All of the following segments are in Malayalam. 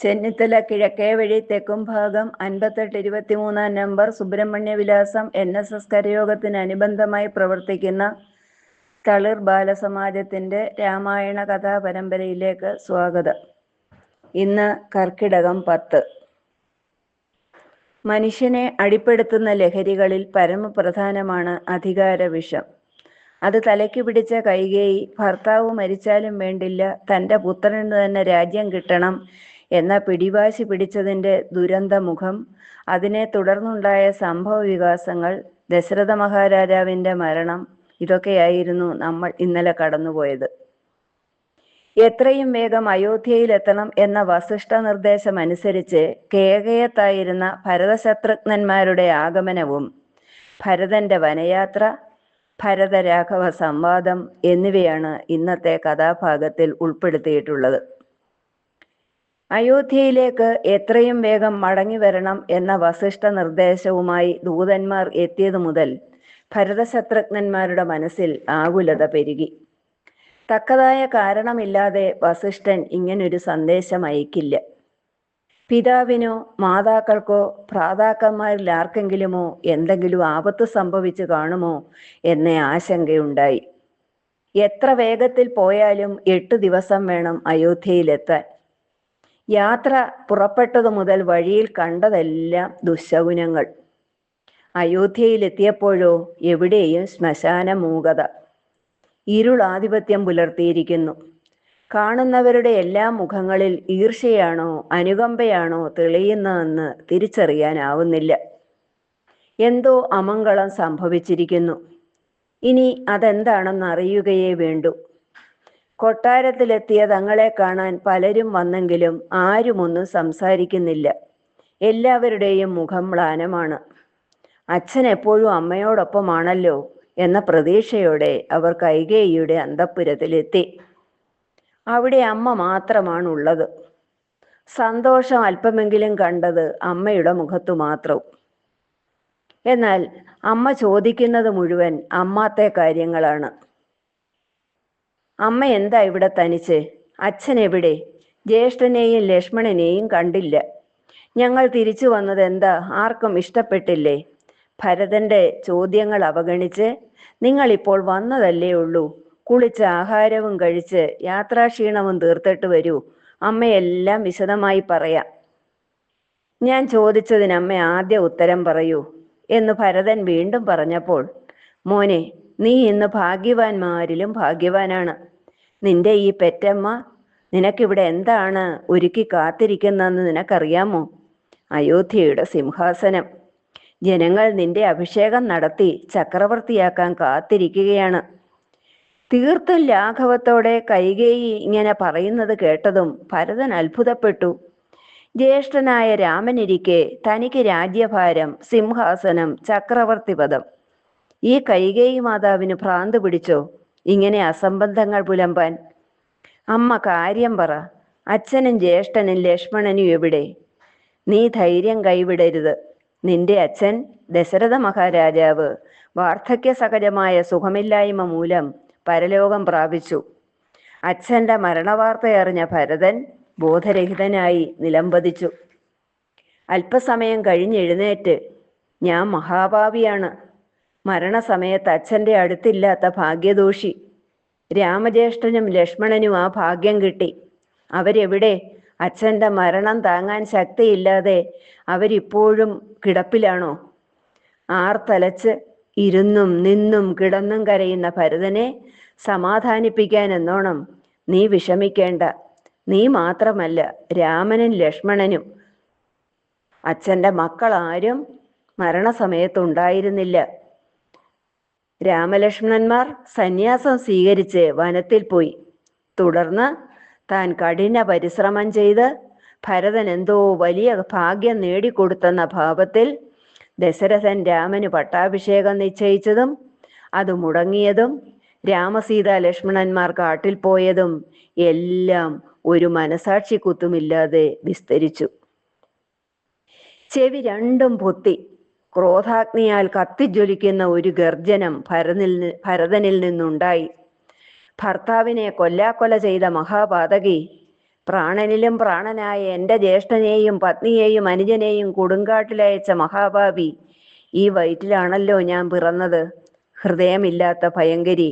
ചെന്നിത്തല കിഴക്കേ വഴി തെക്കും ഭാഗം അൻപത്തെട്ട് ഇരുപത്തിമൂന്നാം നമ്പർ സുബ്രഹ്മണ്യ വിലാസം എൻ എസ് എസ് കരയോഗത്തിന് അനുബന്ധമായി പ്രവർത്തിക്കുന്ന തളിർ ബാലസമാജത്തിന്റെ രാമായണ കഥാ പരമ്പരയിലേക്ക് സ്വാഗതം. ഇന്ന് കർക്കിടകം പത്ത്. മനുഷ്യനെ അടിപ്പെടുത്തുന്ന ലഹരികളിൽ പരമപ്രധാനമാണ് അധികാര വിഷം. അത് തലയ്ക്ക് പിടിച്ച കൈകേയി ഭർത്താവ് മരിച്ചാലും വേണ്ടില്ല തന്റെ പുത്രന് തന്നെ രാജ്യം കിട്ടണം എന്ന പിടിവാശി പിടിച്ചതിന്റെ ദുരന്തമുഖം അതിനെ തുടർന്നുണ്ടായ സംഭവ വികാസങ്ങൾ ദശരഥ മഹാരാജാവിന്റെ മരണം ഇതൊക്കെയായിരുന്നു നമ്മൾ ഇന്നലെ കടന്നുപോയത്. എത്രയും വേഗം അയോധ്യയിലെത്തണം എന്ന വസിഷ്ഠ നിർദ്ദേശം അനുസരിച്ച് കേകയത്തായിരുന്ന ഭരതശത്രുഘ്നന്മാരുടെ ആഗമനവും ഭരതന്റെ വനയാത്ര ഭരതരാഘവ സംവാദം എന്നിവയാണ് ഇന്നത്തെ കഥാഭാഗത്തിൽ ഉൾപ്പെടുത്തിയിട്ടുള്ളത്. അയോധ്യയിലേക്ക് എത്രയും വേഗം മടങ്ങി വരണം എന്ന വസിഷ്ഠ നിർദ്ദേശവുമായി ദൂതന്മാർ എത്തിയതു മുതൽ ഭരതശത്രുഘ്നന്മാരുടെ മനസ്സിൽ ആകുലത പെരുകി. തക്കതായ കാരണമില്ലാതെ വസിഷ്ഠൻ ഇങ്ങനൊരു സന്ദേശം അയക്കില്ല. പിതാവിനോ മാതാക്കൾക്കോ ഭ്രാതാക്കന്മാരിൽ ആർക്കെങ്കിലുമോ എന്തെങ്കിലും ആപത്ത് സംഭവിച്ചു കാണുമോ എന്ന ആശങ്കയുണ്ടായി. എത്ര വേഗത്തിൽ പോയാലും എട്ടു ദിവസം വേണം അയോധ്യയിലെത്താൻ. യാത്ര പുറപ്പെട്ടതു മുതൽ വഴിയിൽ കണ്ടതെല്ലാം ദുശകുനങ്ങൾ അയോധ്യയിലെത്തിയപ്പോഴോ എവിടെയും ശ്മശാന മൂകത ഇരുളാധിപത്യം പുലർത്തിയിരിക്കുന്നു. കാണുന്നവരുടെ എല്ലാ മുഖങ്ങളിൽ ഈർഷയാണോ അനുകമ്പയാണോ തെളിയുന്നതെന്ന് തിരിച്ചറിയാനാവുന്നില്ല. എന്തോ അമംഗളം സംഭവിച്ചിരിക്കുന്നു. ഇനി അതെന്താണെന്ന് അറിയുകയേ വേണ്ടൂ. കൊട്ടാരത്തിലെത്തിയ തങ്ങളെ കാണാൻ പലരും വന്നെങ്കിലും ആരുമൊന്നും സംസാരിക്കുന്നില്ല. എല്ലാവരുടെയും മുഖം മ്ലാനമാണ്. അച്ഛൻ എപ്പോഴും അമ്മയോടൊപ്പമാണല്ലോ എന്ന പ്രതീക്ഷയോടെ അവർ കൈകേയിയുടെ അന്തപ്പുരത്തിലെത്തി അവിടെ അമ്മ മാത്രമാണ് ഉള്ളത് സന്തോഷം അല്പമെങ്കിലും കണ്ടത് അമ്മയുടെ മുഖത്തു മാത്രം. എന്നാൽ അമ്മ ചോദിക്കുന്നത് മുഴുവൻ അമ്മാത്തെ കാര്യങ്ങളാണ്. അമ്മ എന്താ ഇവിടെ തനിച്ച്? അച്ഛൻ എവിടെ ജ്യേഷ്ഠനെയും ലക്ഷ്മണനെയും കണ്ടില്ല. ഞങ്ങൾ തിരിച്ചു വന്നത് എന്താ ആർക്കും ഇഷ്ടപ്പെട്ടില്ലേ? ഭരതന്റെ ചോദ്യങ്ങൾ അവഗണിച്ച് നിങ്ങൾ ഇപ്പോൾ വന്നതല്ലേ ഉള്ളൂ. കുളിച്ച് ആഹാരവും കഴിച്ച് യാത്രാക്ഷീണവും തീർത്തിട്ട് വരൂ. അമ്മയെല്ലാം വിശദമായി പറയാം. ഞാൻ ചോദിച്ചതിന് അമ്മ ആദ്യ ഉത്തരം പറയൂ എന്ന് ഭരതൻ വീണ്ടും പറഞ്ഞപ്പോൾ മോനെ നീ ഇന്ന് ഭാഗ്യവാന്മാരിലും ഭാഗ്യവാനാണ്. നിന്റെ ഈ പെറ്റമ്മ നിനക്കിവിടെ എന്താണ് ഒരുക്കി കാത്തിരിക്കുന്നതെന്ന് നിനക്കറിയാമോ? അയോധ്യയുടെ സിംഹാസനം. ജനങ്ങൾ നിന്റെ അഭിഷേകം നടത്തി ചക്രവർത്തിയാക്കാൻ കാത്തിരിക്കുകയാണ്. തീർത്തും ലാഘവത്തോടെ കൈകേയി ഇങ്ങനെ പറയുന്നത് കേട്ടതും ഭരതൻ അത്ഭുതപ്പെട്ടു. ജ്യേഷ്ഠനായ രാമനിരിക്കെ തനിക്ക് രാജ്യഭാരം സിംഹാസനം ചക്രവർത്തി പദം. ഈ കൈകേയി മാതാവിന് ഭ്രാന്ത് പിടിച്ചോ? ഇങ്ങനെ അസംബന്ധങ്ങൾ പുലമ്പാൻ. അമ്മ കാര്യം പറ അച്ഛനും ജ്യേഷ്ഠനും ലക്ഷ്മണനും എവിടെ? നീ ധൈര്യം കൈവിടരുത്. നിന്റെ അച്ഛൻ ദശരഥ മഹാരാജാവ്. വാർദ്ധക്യ സഹജമായ സുഖമില്ലായ്മ മൂലം പരലോകം പ്രാപിച്ചു. അച്ഛന്റെ മരണവാർത്തയറിഞ്ഞ ഭരതൻ ബോധരഹിതനായി നിലംപതിച്ചു. അല്പസമയം കഴിഞ്ഞെഴുന്നേറ്റ് ഞാൻ മഹാഭാവിയാണ്. മരണസമയത്ത് അച്ഛന്റെ അടുത്തില്ലാത്ത ഭാഗ്യദോഷി. രാമജ്യേഷ്ഠനും ലക്ഷ്മണനും ആ ഭാഗ്യം കിട്ടി. അവരെവിടെ? അച്ഛന്റെ മരണം താങ്ങാൻ ശക്തിയില്ലാതെ അവരിപ്പോഴും കിടപ്പിലാണോ? ആർത്തലച്ച് ഇരുന്നും നിന്നും കിടന്നും കരയുന്ന ഭരതനെ സമാധാനിപ്പിക്കാൻ എന്നോണം നീ വിഷമിക്കേണ്ട. നീ മാത്രമല്ല രാമനും ലക്ഷ്മണനും. അച്ഛന്റെ മക്കളാരും മരണസമയത്തുണ്ടായിരുന്നില്ല രാമലക്ഷ്മണന്മാർ സന്യാസം സ്വീകരിച്ച് വനത്തിൽ പോയി. തുടർന്ന് താൻ കഠിന പരിശ്രമം ചെയ്ത് ഭരതൻ എന്തോ വലിയ ഭാഗ്യം നേടിക്കൊടുത്തെന്ന ഭാവത്തിൽ ദശരഥൻ രാമന് പട്ടാഭിഷേകം നിശ്ചയിച്ചതും അത് മുടങ്ങിയതും രാമസീത ലക്ഷ്മണന്മാർ കാട്ടിൽ പോയതും എല്ലാം ഒരു മനസാക്ഷി കുത്തുമില്ലാതെ വിസ്തരിച്ചു. ചെവി രണ്ടും പൊത്തി. ക്രോധാഗ്നിയാൽ കത്തിജ്വലിക്കുന്ന ഒരു ഗർജനം ഭരനിൽ ഭരതനിൽ നിന്നുണ്ടായി. ഭർത്താവിനെ കൊല്ലാക്കൊല ചെയ്ത മഹാപാതകി പ്രാണനിലും പ്രാണനായ എന്റെ ജ്യേഷ്ഠനെയും പത്നിയെയും അനുജനെയും കൊടുങ്കാട്ടിലയച്ച മഹാഭാവി ഈ വയറ്റിലാണല്ലോ ഞാൻ പിറന്നത്. ഹൃദയമില്ലാത്ത ഭയങ്കരി.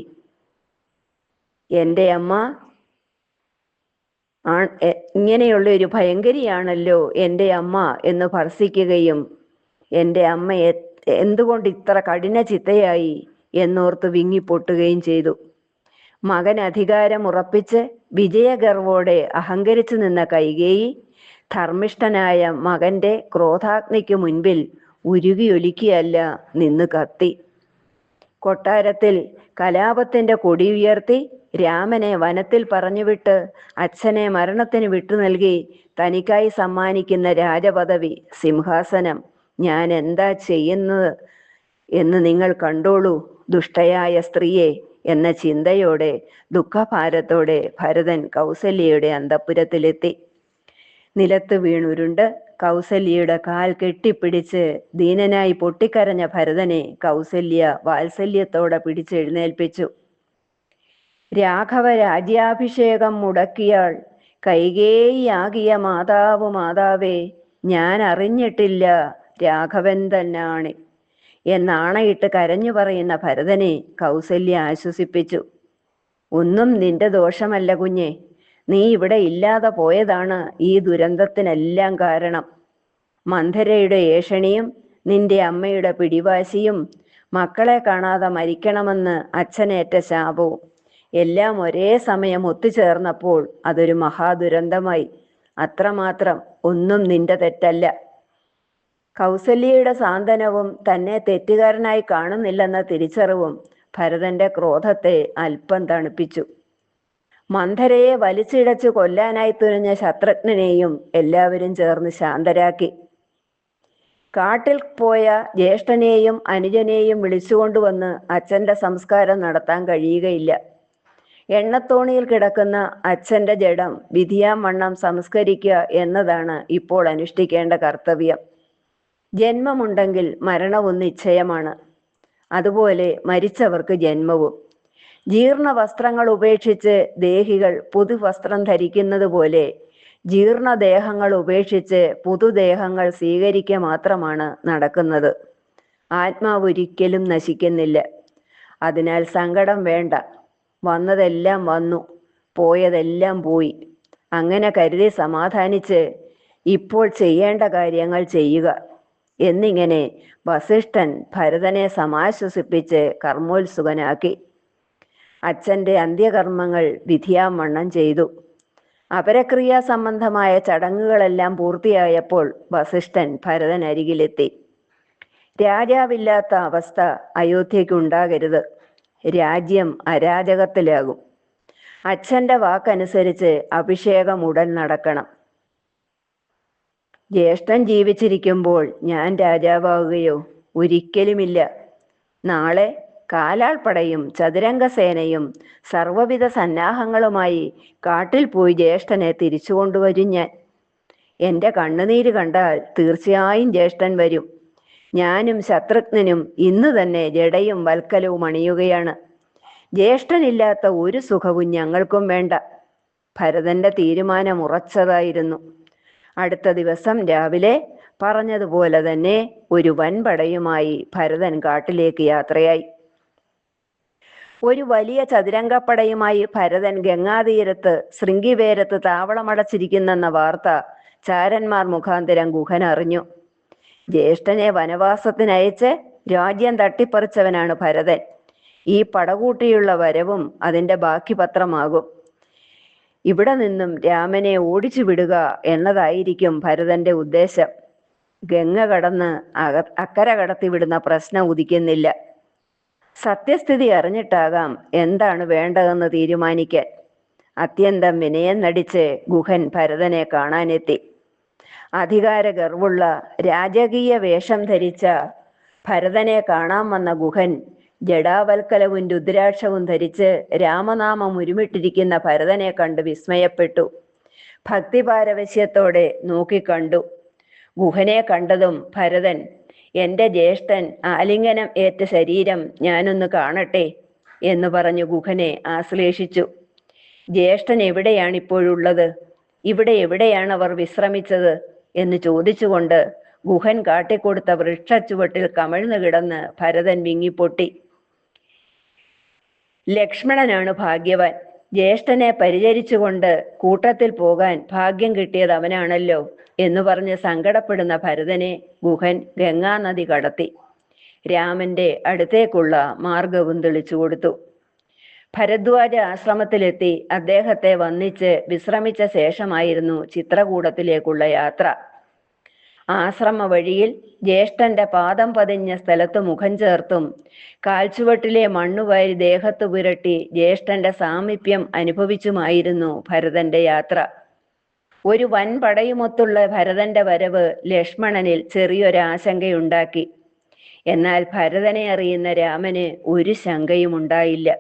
എന്റെ അമ്മ ഇങ്ങനെയുള്ള ഒരു ഭയങ്കരിയാണല്ലോ എന്റെ അമ്മ എന്ന് ഭർസിക്കുകയും എന്റെ അമ്മ എന്തുകൊണ്ട് ഇത്ര കഠിന ചിത്തയായി എന്നോർത്ത് വിങ്ങിപ്പൊട്ടുകയും ചെയ്തു. മകൻ അധികാരം ഉറപ്പിച്ച് വിജയഗർവോടെ അഹങ്കരിച്ചു നിന്ന കൈകേയി ധർമ്മിഷ്ഠനായ മകന്റെ ക്രോധാഗ്നിക്ക് മുൻപിൽ ഉരുകിയൊലിക്കുകയല്ല നിന്ന് കത്തി. കൊട്ടാരത്തിൽ കലാപത്തിന്റെ കൊടി ഉയർത്തി രാമനെ വനത്തിൽ പറഞ്ഞുവിട്ട് അച്ഛനെ മരണത്തിന് വിട്ടു നൽകി തനിക്കായി സമ്മാനിക്കുന്ന രാജപദവി സിംഹാസനം. ഞാൻ എന്താ ചെയ്യുന്നത് എന്ന് നിങ്ങൾ കണ്ടോളൂ ദുഷ്ടയായ സ്ത്രീയെ എന്ന ചിന്തയോടെ ദുഃഖഭാരത്തോടെ ഭരതൻ കൗസല്യയുടെ അന്തപുരത്തിലെത്തി. നിലത്ത് വീണുരുണ്ട്. കൗസല്യയുടെ കാൽ കെട്ടിപ്പിടിച്ച് ദീനനായി പൊട്ടിക്കരഞ്ഞ ഭരതനെ കൗസല്യ വാത്സല്യത്തോടെ പിടിച്ചെഴുന്നേൽപ്പിച്ചു. രാഘവ രാജ്യാഭിഷേകം മുടക്കിയാൾ കൈകേയിയാകിയ മാതാവ് മാതാവേ ഞാൻ അറിഞ്ഞിട്ടില്ല. രാഘവൻ തന്നാണ്. എന്നാണയിട്ട് കരഞ്ഞു പറയുന്ന ഭരതനെ കൗസല്യ ആശ്വസിപ്പിച്ചു. ഒന്നും നിന്റെ ദോഷമല്ല കുഞ്ഞെ. നീ ഇവിടെ ഇല്ലാതെ പോയതാണ് ഈ ദുരന്തത്തിനെല്ലാം കാരണം. മന്ധരയുടെ ഏഷണിയും നിന്റെ അമ്മയുടെ പിടിവാശിയും മക്കളെ കാണാതെ മരിക്കണമെന്ന് അച്ഛനേറ്റ ശാപവും എല്ലാം ഒരേ സമയം ഒത്തുചേർന്നപ്പോൾ അതൊരു മഹാദുരന്തമായി. അത്രമാത്രം ഒന്നും നിന്റെ തെറ്റല്ല. കൗസല്യയുടെ സാന്ത്വനവും തന്നെ തെറ്റുകാരനായി കാണുന്നില്ലെന്ന തിരിച്ചറിവും ഭരതന്റെ ക്രോധത്തെ അല്പം തണുപ്പിച്ചു. മന്ധരയെ വലിച്ചിഴച്ചു കൊല്ലാനായി തുനിഞ്ഞ ശത്രുഘ്നെയും എല്ലാവരും ചേർന്ന് ശാന്തരാക്കി. കാട്ടിൽ പോയ ജ്യേഷ്ഠനെയും അനുജനെയും വിളിച്ചുകൊണ്ടുവന്ന് അച്ഛന്റെ സംസ്കാരം നടത്താൻ കഴിയുകയില്ല. എണ്ണത്തോണിയിൽ കിടക്കുന്ന അച്ഛന്റെ ജഡം വിധിയാം വണ്ണം സംസ്കരിക്കുക എന്നതാണ് ഇപ്പോൾ അനുഷ്ഠിക്കേണ്ട കർത്തവ്യം. ജന്മമുണ്ടെങ്കിൽ മരണവും നിശ്ചയമാണ്. അതുപോലെ മരിച്ചവർക്ക് ജന്മവും. ജീർണ വസ്ത്രങ്ങൾ ഉപേക്ഷിച്ച് ദേഹികൾ പുതുവസ്ത്രം ധരിക്കുന്നത് പോലെ ജീർണദേഹങ്ങൾ ഉപേക്ഷിച്ച് പുതുദേഹങ്ങൾ സ്വീകരിക്കുക മാത്രമാണ് നടക്കുന്നത്. ആത്മാവ് ഒരിക്കലും നശിക്കുന്നില്ല. അതിനാൽ സങ്കടം വേണ്ട. വന്നതെല്ലാം വന്നു. പോയതെല്ലാം പോയി. അങ്ങനെ കരുതി സമാധാനിച്ച് ഇപ്പോൾ ചെയ്യേണ്ട കാര്യങ്ങൾ ചെയ്യുക. എന്നിങ്ങനെ വസിഷ്ഠൻ ഭരതനെ സമാശ്വസിപ്പിച്ച് കർമ്മോത്സുകനാക്കി. അച്ഛന്റെ അന്ത്യകർമ്മങ്ങൾ വിധിയാമണ്ണം ചെയ്തു. അപരക്രിയാ സംബന്ധമായ ചടങ്ങുകളെല്ലാം പൂർത്തിയായപ്പോൾ വസിഷ്ഠൻ ഭരതൻ അരികിലെത്തി. രാജാവില്ലാത്ത അവസ്ഥ അയോധ്യയ്ക്ക് ഉണ്ടാകരുത് രാജ്യം അരാജകത്തിലാകും. അച്ഛന്റെ വാക്കനുസരിച്ച് അഭിഷേകം ഉടൻ നടക്കണം. ജ്യേഷ്ഠൻ ജീവിച്ചിരിക്കുമ്പോൾ ഞാൻ രാജാവാകുകയോ ഒരിക്കലുമില്ല. നാളെ കാലാൾപ്പടയും ചതുരംഗസേനയും സർവവിധ സന്നാഹങ്ങളുമായി കാട്ടിൽ പോയി ജ്യേഷ്ഠനെ തിരിച്ചു കൊണ്ടുവരും ഞാൻ. എന്റെ കണ്ണുനീര് കണ്ടാൽ തീർച്ചയായും ജ്യേഷ്ഠൻ വരും. ഞാനും ശത്രുഘ്നും ഇന്ന് തന്നെ ജടയും വൽക്കലവും അണിയുകയാണ്. ജ്യേഷ്ഠനില്ലാത്ത ഒരു സുഖവും ഞങ്ങൾക്കും വേണ്ട. ഭരതന്റെ തീരുമാനം ഉറച്ചതായിരുന്നു. അടുത്ത ദിവസം രാവിലെ പറഞ്ഞതുപോലെ തന്നെ ഒരു വൻപടയുമായി ഭരതൻ കാട്ടിലേക്ക് യാത്രയായി. ഒരു വലിയ ചതുരംഗപ്പടയുമായി ഭരതൻ ഗംഗാതീരത്ത് ശൃംഗിവേരത്ത് താവളമടച്ചിരിക്കുന്നെന്ന വാർത്ത ചാരന്മാർ മുഖാന്തരം ഗുഹൻ അറിഞ്ഞു. ജ്യേഷ്ഠനെ വനവാസത്തിനയച്ച് രാജ്യം തട്ടിപ്പറിച്ചവനാണ് ഭരതൻ. ഈ പടകൂട്ടിയുള്ള വരവും അതിന്റെ ബാക്കി പത്രമാകും. ഇവിടെ നിന്നും രാമനെ ഓടിച്ചു വിടുക എന്നതായിരിക്കും ഭരതന്റെ ഉദ്ദേശം. ഗംഗ കടന്ന് അക അക്കര കടത്തിവിടുന്ന പ്രശ്നം ഉദിക്കുന്നില്ല. സത്യസ്ഥിതി അറിഞ്ഞിട്ടാകാം എന്താണ് വേണ്ടതെന്ന് തീരുമാനിക്കാൻ. അത്യന്തം വിനയം നടിച്ച് ഗുഹൻ ഭരതനെ കാണാനെത്തി. അധികാര ഗർവുള്ള രാജകീയ വേഷം ധരിച്ച ഭരതനെ കാണാൻ വന്ന ഗുഹൻ ജഡാവൽക്കലവും രുദ്രാക്ഷവും ധരിച്ച് രാമനാമം ഉരുമിട്ടിരിക്കുന്ന ഭരതനെ കണ്ട് വിസ്മയപ്പെട്ടു. ഭക്തിപാരവശ്യത്തോടെ നോക്കിക്കണ്ടു ഗുഹനെ കണ്ടതും ഭരതൻ എന്റെ ജ്യേഷ്ഠൻ ആലിംഗനം ഏറ്റ ശരീരം ഞാനൊന്ന് കാണട്ടെ എന്ന് പറഞ്ഞു ഗുഹനെ ആശ്ലേഷിച്ചു. ജ്യേഷ്ഠൻ എവിടെയാണ് ഇപ്പോഴുള്ളത് ഇവിടെ എവിടെയാണ് അവർ വിശ്രമിച്ചത്? എന്ന് ചോദിച്ചുകൊണ്ട് ഗുഹൻ കാട്ടിക്കൊടുത്ത വൃക്ഷച്ചുവട്ടിൽ കമിഴ്ന്നു കിടന്ന് ഭരതൻ വിങ്ങിപ്പൊട്ടി. ലക്ഷ്മണനാണ് ഭാഗ്യവാൻ. ജ്യേഷ്ഠനെ പരിചരിച്ചുകൊണ്ട് കൂട്ടത്തിൽ പോകാൻ ഭാഗ്യം കിട്ടിയത് അവനാണല്ലോ എന്ന് പറഞ്ഞ് സങ്കടപ്പെടുന്ന ഭരതനെ ഗുഹൻ ഗംഗാനദി കടത്തി. രാമന്റെ അടുത്തേക്കുള്ള മാർഗവും തെളിച്ചു കൊടുത്തു. ഭരദ്വാജ ആശ്രമത്തിലെത്തി അദ്ദേഹത്തെ വന്നിച്ച് വിശ്രമിച്ച ശേഷമായിരുന്നു ചിത്രകൂടത്തിലേക്കുള്ള യാത്ര. ആശ്രമ വഴിയിൽ ജ്യേഷ്ഠന്റെ പാദം പതിഞ്ഞ സ്ഥലത്ത് മുഖം ചേർത്തും കാൽച്ചുവട്ടിലെ മണ്ണുവാരി ദേഹത്ത് പുരട്ടി ജ്യേഷ്ഠന്റെ സാമീപ്യം അനുഭവിച്ചുമായിരുന്നു ഭരതന്റെ യാത്ര. ഒരു വൻ പടയുമൊത്തുള്ള ഭരതന്റെ വരവ് ലക്ഷ്മണനിൽ ചെറിയൊരാശങ്കയുണ്ടാക്കി എന്നാൽ ഭരതനെ അറിയുന്ന രാമന് ഒരു ശങ്കയും ഉണ്ടായില്ല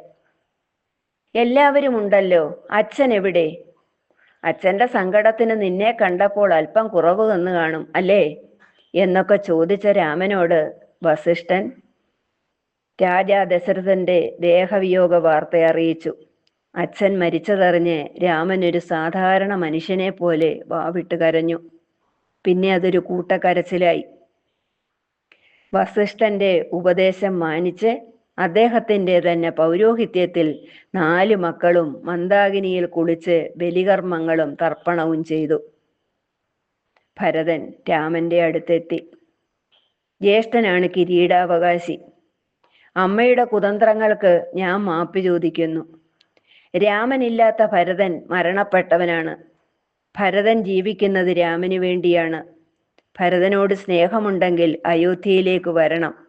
എല്ലാവരും ഉണ്ടല്ലോ അച്ഛൻ എവിടെ അച്ഛന്റെ സങ്കടത്തിന് നിന്നെ കണ്ടപ്പോൾ അല്പം കുറവ് വന്നു കാണും അല്ലേ? എന്നൊക്കെ ചോദിച്ച രാമനോട് വസിഷ്ഠൻ രാജാ ദശരഥന്റെ ദേഹവിയോഗ വാർത്ത അറിയിച്ചു. അച്ഛൻ മരിച്ചതറിഞ്ഞ് രാമൻ ഒരു സാധാരണ മനുഷ്യനെ പോലെ വാവിട്ട് കരഞ്ഞു. പിന്നെ അതൊരു കൂട്ടക്കരച്ചിലായി. വസിഷ്ഠന്റെ ഉപദേശം മാനിച്ച് അദ്ദേഹത്തിന്റെ തന്നെ പൗരോഹിത്യത്തിൽ നാല് മക്കളും മന്ദാകിനിയിൽ കുളിച്ച് ബലികർമ്മങ്ങളും തർപ്പണവും ചെയ്തു. ഭരതൻ രാമന്റെ അടുത്തെത്തി. ജ്യേഷ്ഠനാണ് കിരീടാവകാശി. അമ്മയുടെ കുതന്ത്രങ്ങൾക്ക് ഞാൻ മാപ്പ് ചോദിക്കുന്നു. രാമനില്ലാത്ത ഭരതൻ മരണപ്പെട്ടവനാണ്. ഭരതൻ ജീവിക്കുന്നത് രാമന് വേണ്ടിയാണ്. ഭരതനോട് സ്നേഹമുണ്ടെങ്കിൽ അയോധ്യയിലേക്ക് വരണം.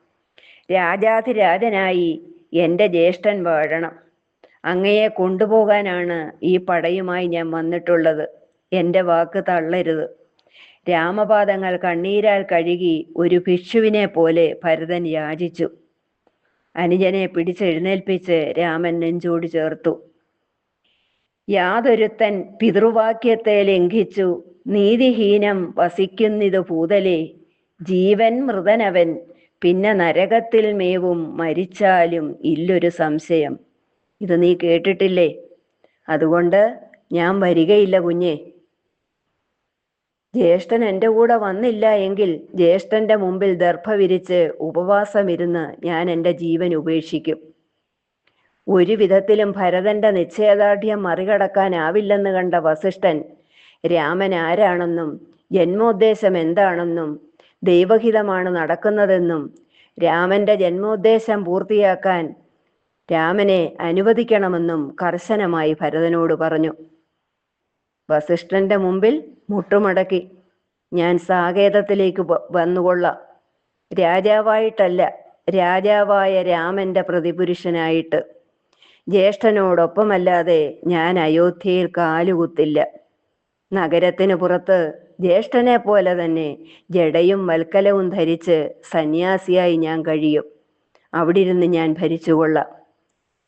രാജാധിരാജനായി എന്റെ ജ്യേഷ്ഠൻ വാഴണം. അങ്ങയെ കൊണ്ടുപോകാനാണ് ഈ പടയുമായി ഞാൻ വന്നിട്ടുള്ളത്. എന്റെ വാക്ക് തള്ളരുത്. രാമപാദങ്ങൾ കണ്ണീരാൽ കഴുകി ഒരു ഭിക്ഷുവിനെ പോലെ ഭരതൻ യാചിച്ചു. അനുജനെ പിടിച്ചെഴുന്നേൽപ്പിച്ച് രാമൻ നെഞ്ചോട് ചേർത്തു. യാതൊരുത്തൻ പിതൃവാക്യത്തെ ലംഘിച്ചു. നീതിഹീനം വസിക്കുന്നിതു ഭൂതലേ. ജീവൻ മൃതനവൻ. പിന്നെ നരകത്തിൽ മേവും മരിച്ചാലും ഇല്ലൊരു സംശയം. ഇത് നീ കേട്ടിട്ടില്ലേ? അതുകൊണ്ട് ഞാൻ വരികയില്ല കുഞ്ഞേ. ജ്യേഷ്ഠൻ എന്റെ കൂടെ വന്നില്ല എങ്കിൽ ജ്യേഷ്ഠന്റെ മുമ്പിൽ ദർഭ വിരിച്ച് ഉപവാസമിരുന്ന് ഞാൻ എന്റെ ജീവൻ ഉപേക്ഷിക്കും. ഒരു വിധത്തിലും ഭരതന്റെ നിശ്ചയദാർഢ്യം മറികടക്കാനാവില്ലെന്ന് കണ്ട വസിഷ്ഠൻ രാമൻ ആരാണെന്നും ജന്മോദ്ദേശം എന്താണെന്നും ദൈവഹിതമാണ് നടക്കുന്നതെന്നും രാമന്റെ ജന്മോദ്ദേശം പൂർത്തിയാക്കാൻ രാമനെ അനുവദിക്കണമെന്നും കർശനമായി ഭരതനോട് പറഞ്ഞു. വസിഷ്ഠന്റെ മുമ്പിൽ മുട്ടുമടക്കി. ഞാൻ സാകേതത്തിലേക്ക് വന്നുകൊള്ളാം. രാജാവായിട്ടല്ല രാജാവായ രാമന്റെ പ്രതിപുരുഷനായിട്ട്. ജ്യേഷ്ഠനോടൊപ്പമല്ലാതെ ഞാൻ അയോധ്യയിൽ കാലുകുത്തില്ല. നഗരത്തിന് പുറത്ത് ജ്യേഷ്ഠനെ പോലെ തന്നെ ജടയും വൽക്കലവും ധരിച്ച് സന്യാസിയായി ഞാൻ കഴിയും. അവിടെ ഇരുന്ന് ഞാൻ ഭരിച്ചുകൊള്ളാം.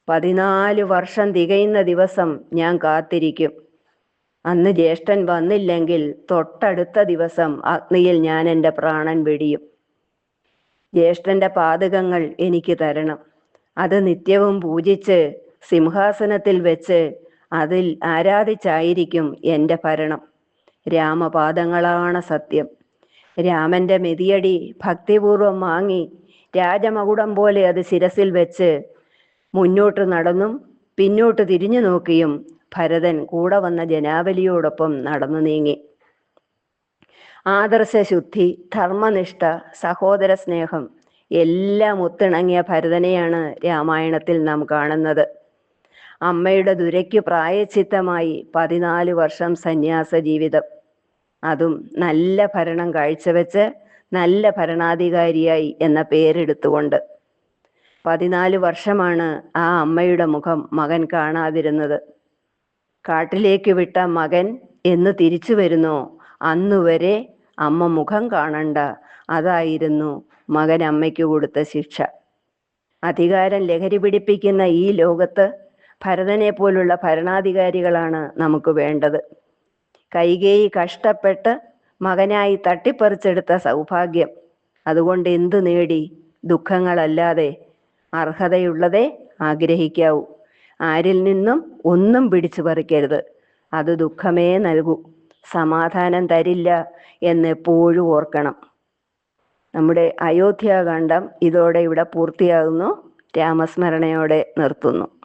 പതിനാല് വർഷം തികയുന്ന ദിവസം ഞാൻ കാത്തിരിക്കും. അന്ന് ജ്യേഷ്ഠൻ വന്നില്ലെങ്കിൽ തൊട്ടടുത്ത ദിവസം അഗ്നിയിൽ ഞാൻ എന്റെ പ്രാണൻ വെടിയും. ജ്യേഷ്ഠന്റെ പാതകങ്ങൾ എനിക്ക് തരണം. അത് നിത്യവും പൂജിച്ച് സിംഹാസനത്തിൽ വെച്ച് അതിൽ ആരാധിച്ചായിരിക്കും എന്റെ ഭരണം. രാമപാദങ്ങളാണ് സത്യം. രാമന്റെ മെതിയടി ഭക്തിപൂർവം വാങ്ങി രാജമകുടം പോലെ അത് ശിരസിൽ വെച്ച് മുന്നോട്ട് നടന്നും പിന്നോട്ട് തിരിഞ്ഞു നോക്കിയും ഭരതൻ കൂടെ വന്ന ജനാവലിയോടൊപ്പം നടന്നു നീങ്ങി. ആദർശശുദ്ധി ധർമ്മനിഷ്ഠ സഹോദര സ്നേഹം എല്ലാം ഒത്തിണങ്ങിയ ഭരതനെയാണ് രാമായണത്തിൽ നാം കാണുന്നത്. അമ്മയുടെ ദുരയ്ക്ക് പ്രായച്ചിത്തമായി പതിനാല് വർഷം സന്യാസ ജീവിതം. അതും നല്ല ഭരണം കാഴ്ചവെച്ച് നല്ല ഭരണാധികാരിയായി എന്ന പേരെടുത്തുകൊണ്ട്. പതിനാല് വർഷമാണ് ആ അമ്മയുടെ മുഖം മകൻ കാണാതിരുന്നത്. കാട്ടിലേക്ക് വിട്ട മകൻ എന്ന് തിരിച്ചു വരുന്നോ? അന്നുവരെ അമ്മ മുഖം കാണണ്ട. അതായിരുന്നു മകൻ അമ്മയ്ക്ക് കൊടുത്ത ശിക്ഷ. അധികാരം ലഹരി പിടിപ്പിക്കുന്ന ഈ ലോകത്ത് ഭരതനെ പോലുള്ള ഭരണാധികാരികളാണ് നമുക്ക് വേണ്ടത്. കൈകേയി കഷ്ടപ്പെട്ട് മകനായി തട്ടിപ്പറിച്ചെടുത്ത സൗഭാഗ്യം. അതുകൊണ്ട് എന്തു നേടി? ദുഃഖങ്ങളല്ലാതെ അർഹതയുള്ളതേ ആഗ്രഹിക്കാവൂ. ആരിൽ നിന്നും ഒന്നും പിടിച്ചു പറിക്കരുത്. അത് ദുഃഖമേ നൽകൂ. സമാധാനം തരില്ല എന്ന് എപ്പോഴും ഓർക്കണം. നമ്മുടെ അയോധ്യാകാന്ഡം ഇതോടെ ഇവിടെ പൂർത്തിയാകുന്നു. രാമസ്മരണയോടെ നിർത്തുന്നു.